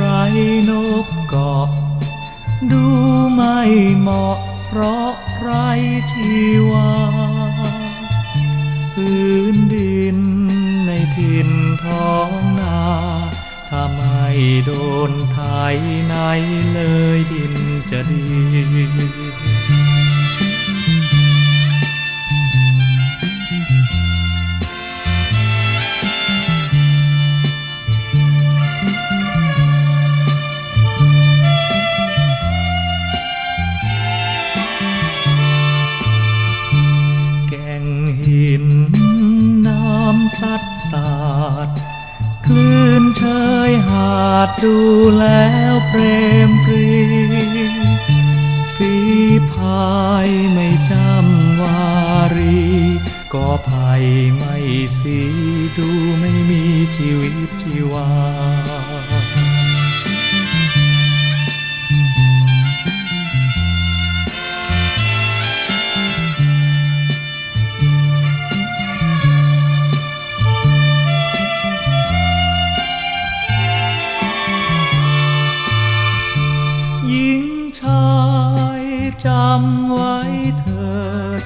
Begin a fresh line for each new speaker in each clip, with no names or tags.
รนกเกาะ ดูไม่เหมาะเพราะไรที่ว่าพื้นดินในถิ่นท้องนาถ้าไม่โดนไทยไหนเลยดินจะดี ดสาดคลื่นเชยหาดดูแล้วเปรมปรีฝีพายไม่จำวารี ก็ภัยไม่สีดูไม่มีชีวิตชีวา จำไว้เถิด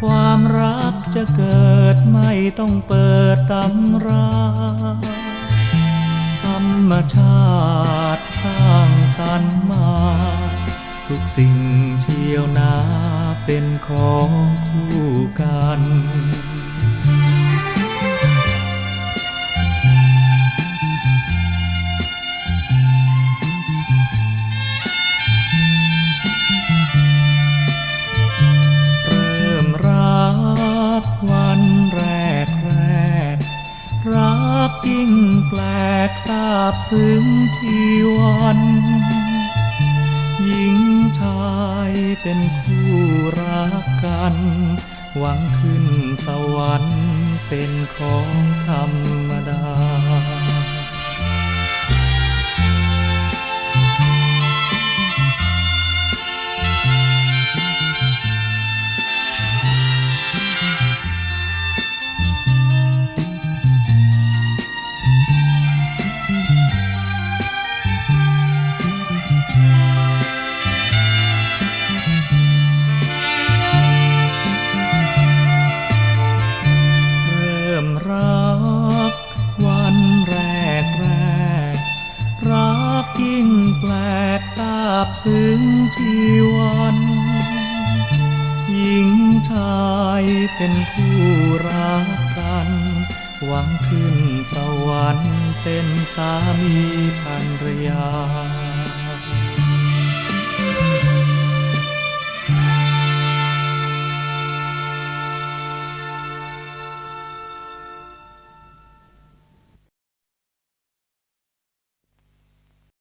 ความรักจะเกิดไม่ต้องเปิดตำราธรรมชาติสร้างสรรค์มา ทุกสิ่งเชียวนาเป็นของคู่ ยิ่งแปลกทราบซึ้งชีวันหญิงชายเป็นคู่รักกัน หวังขึ้นสวรรค์เป็นของธรรมดา บซึ้งชีวันหญิงชายเป็นคู่รักกัน หวังขึ้นสวรรค์เป็นสามีภรรยา